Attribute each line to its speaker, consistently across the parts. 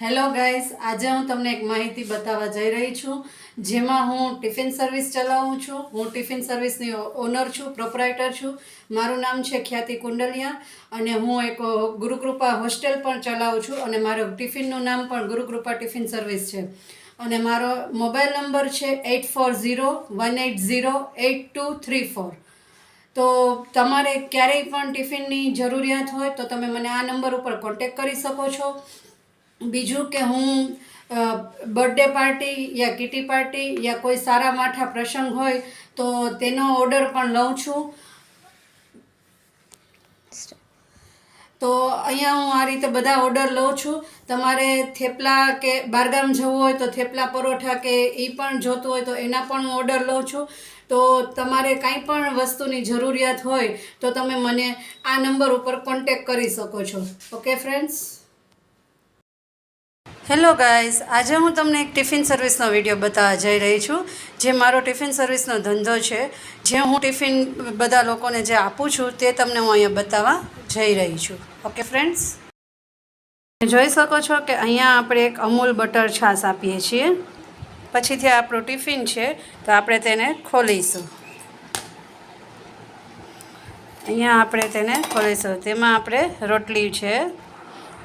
Speaker 1: Hello guys, આજે હું તમને એક માહિતી બતાવવા જઈ રહી છું, જેમાં હું ટિફિન સર્વિસ ચલાવું છું. હું ટિફિન સર્વિસની ઓનર છું, પ્રોપરાઇટર છું. મારું નામ છે ખ્યાતિ કુંડલિયા અને હું એક ગુરુકૃપા હોસ્ટેલ પણ ચલાવું છું અને મારું ટિફિનનું નામ પણ ગુરુકૃપા ટિફિન સર્વિસ છે. અને મારો મોબાઈલ નંબર છે eight four zero one eight zero eight two three four. તો તમારે ક્યારેય પણ ટિફિનની જરૂરિયાત હોય તો તમે મને આ નંબર ઉપર કોન્ટેક કરી શકો છો. બીજું કે હું બર્થડે પાર્ટી યા કિટી પાર્ટી યા કોઈ સારા માઠા પ્રસંગ હોય તો તેનો ઓર્ડર પણ લઉં છું. તો અહીંયા હું આ રીતે બધા ઓર્ડર લઉં છું. તમારે થેપલા કે બારગામ જવું હોય તો થેપલા પરોઠા કે એ પણ જોતું હોય તો એના પણ હું ઓર્ડર લઉં છું. તો તમારે કાંઈ પણ વસ્તુની જરૂરિયાત હોય તો તમે મને આ નંબર ઉપર કોન્ટેક કરી શકો છો. ઓકે ફ્રેન્ડ્સ હેલો ગાઈઝ આજે હું તમને એક ટિફિન સર્વિસનો વીડિયો બતાવવા જઈ રહી છું, જે મારો ટિફિન સર્વિસનો ધંધો છે. જે હું ટિફિન બધા લોકોને જે આપું છું, તે તમને હું અહીંયા બતાવવા જઈ રહી છું. ઓકે ફ્રેન્ડ્સ જોઈ શકો છો કે અહીંયા આપણે એક અમૂલ બટર છાશ આપીએ છીએ. પછીથી આપણું ટિફિન છે, તો આપણે તેને ખોલીશું. અહીંયા આપણે તેને ખોલીશું. તેમાં આપણે રોટલી છે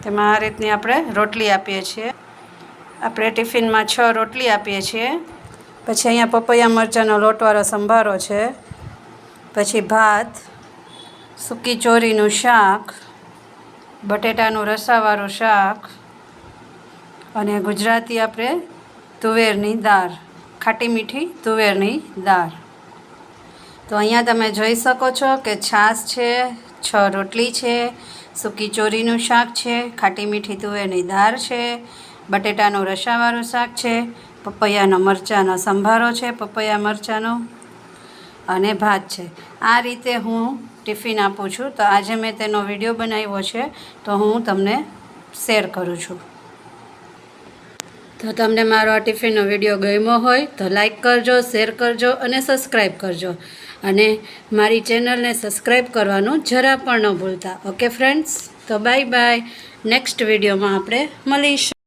Speaker 1: તેમાં આ રીતની આપણે રોટલી આપીએ છીએ. આપણે ટિફિનમાં છ રોટલી આપીએ છીએ. પછી અહીંયા પપૈયા મરચાંનો લોટવાળો સંભારો છે. પછી ભાત, સૂકી ચોરીનું શાક, બટેટાનું રસાવાળું શાક અને ગુજરાતી આપણે તુવેરની દાળ, ખાટી મીઠી તુવેરની દાળ. તો અહીંયા તમે જોઈ શકો છો કે છાશ છે છ રોટલી છે, સૂકી ચોરીનું શાક છે, ખાટી મીઠી તુવેરની દાળ છે, બટેટાનું રસાવાળું શાક છે, પપૈયાનો મરચાંનો સંભારો છે, પપૈયા મરચાંનો અને ભાત છે. આ રીતે હું ટિફિન આપું છું. તો આજે મેં તેનો વીડિયો બનાવ્યો છે, તો હું તમને શેર કરું છું. તો તમને મારો આ ટિફિનનો વીડિયો ગમ્યો હોય તો લાઈક કરજો, શેર કરજો અને સબસ્ક્રાઈબ કરજો. અને મારી ચેનલને સબસ્ક્રાઈબ કરવાનું જરા પણ ન ભૂલતા. ઓકે ફ્રેન્ડ્સ તો બાય બાય. નેક્સ્ટ વિડીયોમાં આપણે મળીશું.